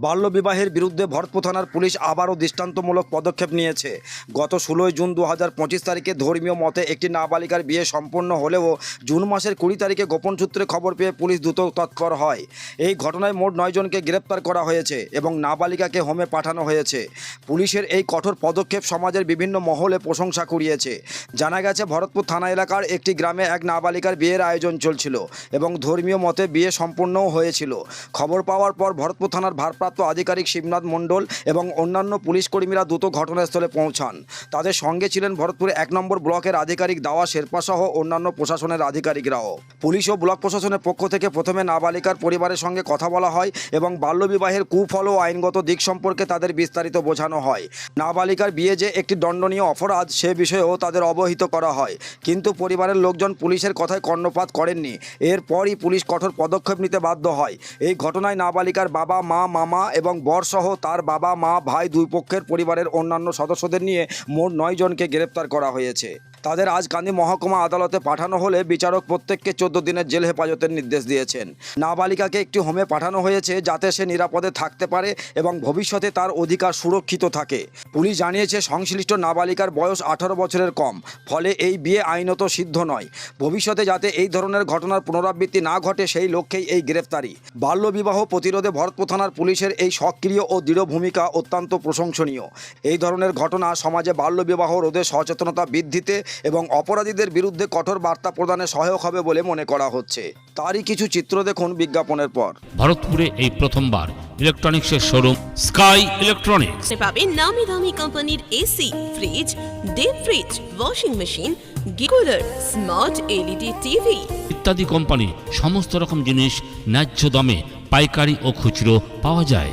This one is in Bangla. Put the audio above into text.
বাল্যবিবাহের বিরুদ্ধে ভরতপুর থানার পুলিশ আবারও দৃষ্টান্তমূলক পদক্ষেপ নিয়েছে। গত ষোলোই জুন দু হাজার পঁচিশ তারিখে ধর্মীয় মতে একটি নাবালিকার বিয়ে সম্পন্ন হলেও জুন মাসের কুড়ি তারিখে গোপন সূত্রে খবর পেয়ে পুলিশ দ্রুত তৎপর হয়। এই ঘটনায় মোট নয়জনকে গ্রেপ্তার করা হয়েছে এবং নাবালিকাকে হোমে পাঠানো হয়েছে। পুলিশের এই কঠোর পদক্ষেপ সমাজের বিভিন্ন মহলে প্রশংসা কুড়িয়েছে। জানা গেছে, ভরতপুর থানা এলাকার একটি গ্রামে এক নাবালিকার বিয়ের আয়োজন চলছিল এবং ধর্মীয় মতে বিয়ে সম্পূর্ণও হয়েছিল। খবর পাওয়ার পর ভরতপুর থানার ভারপ্রাপ্ত আধিকারিক শিবনাথ মণ্ডল এবং অন্যান্য পুলিশ কর্মীরা দ্রুত ঘটনাস্থলে পৌঁছান। তাদের সঙ্গে ছিলেন ভরতপুর এক নম্বর ব্লকের আধিকারিক দাওয়া শেরপা সহ অন্যান্য প্রশাসনের আধিকারিকরাও। পুলিশ ও ব্লক প্রশাসনের পক্ষ থেকে প্রথমে নাবালিকার পরিবারের সঙ্গে কথা বলা হয় এবং বাল্যবিবাহের কুফল ও আইনগত দিক সম্পর্কে তাদের বিস্তারিত বোঝানো হয়। নাবালিকার বিয়ে যে একটি দণ্ডনীয় অপরাধ, সে বিষয়েও তাদের অবহিত করা হয়। কিন্তু পরিবারের লোকজন পুলিশের কথায় কর্ণপাত করেননি। এরপরই পুলিশ কঠোর পদক্ষেপ নিতে বাধ্য হয়। এই ঘটনায় নাবালিকার বাবা, মা, মামা এবং বরসহ তার বাবা, মা, ভাই দুই পক্ষের পরিবারের অন্যান্য সদস্যদের নিয়ে মোট নয় জনকে গ্রেপ্তার করা হয়েছে। তাদের আজ কান্দি মহকুমা আদালতে পাঠানো হলে বিচারক প্রত্যেককে চোদ্দ দিনের জেল হেফাজতের নির্দেশ দিয়েছেন। নাবালিকাকে একটি হোমে পাঠানো হয়েছে যাতে সে নিরাপদে থাকতে পারে এবং ভবিষ্যতে তার অধিকার সুরক্ষিত থাকে। পুলিশ জানিয়েছে, সংশ্লিষ্ট নাবালিকার বয়স আঠারো বছরের কম, ফলে এই বিয়ে আইনত সিদ্ধ নয়। ভবিষ্যতে যাতে এই ধরনের ঘটনার পুনরাবৃত্তি না ঘটে, সেই লক্ষ্যেই এই গ্রেফতারি। বাল্যবিবাহ প্রতিরোধে ভরতপুর থানার পুলিশের এই সক্রিয় ও দৃঢ় ভূমিকা অত্যন্ত প্রশংসনীয়। এই ধরনের ঘটনা সমাজে বাল্যবিবাহ রোধে সচেতনতা বৃদ্ধিতে এবং অপরাধীদের বিরুদ্ধে কঠোর বার্তা প্রদানে সহায়ক হবে বলে মনে করা হচ্ছে। তারই কিছু চিত্র দেখুন বিজ্ঞাপনের পর। ভারতপুরে এই প্রথমবার ইলেকট্রনিক্সের শোরুম স্কাই ইলেকট্রনিক্স। পাবেন নামি দামি কোম্পানির AC fridge deep fridge washing machine গিকুলার smart LED TV ইত্যাদি কোম্পানি সমস্ত রকম জিনিস ন্যায্য দামে পাইকারি ও খুচরো পাওয়া যায়।